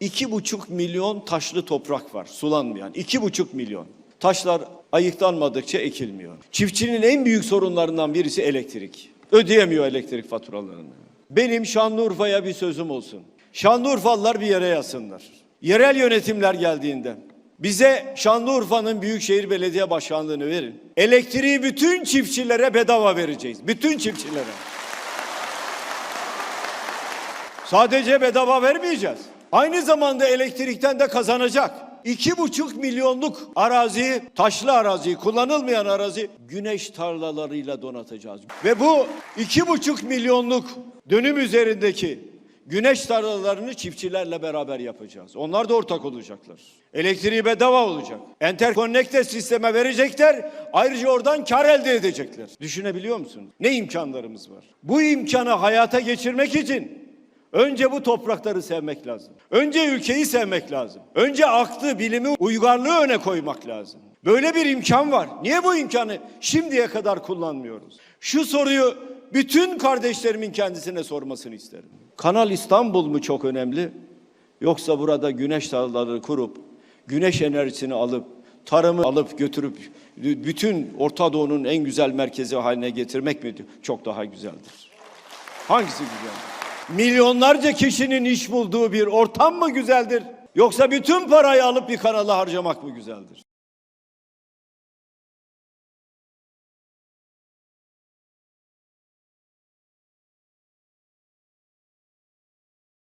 İki buçuk milyon taşlı toprak var sulanmayan. İki buçuk milyon. Taşlar ayıklanmadıkça ekilmiyor. Çiftçinin en büyük sorunlarından birisi elektrik. Ödeyemiyor elektrik faturalarını. Benim Şanlıurfa'ya bir sözüm olsun. Şanlıurfalılar bir yere yazsınlar. Yerel yönetimler geldiğinde bize Şanlıurfa'nın Büyükşehir Belediye Başkanlığı'nı verin. Elektriği bütün çiftçilere bedava vereceğiz. Bütün çiftçilere. Sadece bedava vermeyeceğiz. Aynı zamanda elektrikten de kazanacak. İki buçuk milyonluk araziyi, taşlı araziyi, kullanılmayan arazi güneş tarlalarıyla donatacağız. Ve bu iki buçuk milyonluk dönüm üzerindeki güneş tarlalarını çiftçilerle beraber yapacağız. Onlar da ortak olacaklar. Elektriği bedava olacak. Enterkonnekte sisteme verecekler. Ayrıca oradan kar elde edecekler. Düşünebiliyor musunuz? Ne imkanlarımız var? Bu imkanı hayata geçirmek için Önce bu toprakları sevmek lazım. Önce ülkeyi sevmek lazım. Önce aklı, bilimi, uygarlığı öne koymak lazım. Böyle bir imkan var. Niye bu imkanı şimdiye kadar kullanmıyoruz? Şu soruyu bütün kardeşlerimin kendisine sormasını isterim. Kanal İstanbul mu çok önemli? Yoksa burada güneş tarlaları kurup, güneş enerjisini alıp, tarımı alıp götürüp bütün Orta Doğu'nun en güzel merkezi haline getirmek mi çok daha güzeldir? Hangisi güzeldir? Milyonlarca kişinin iş bulduğu bir ortam mı güzeldir? Yoksa bütün parayı alıp bir kanala harcamak mı güzeldir?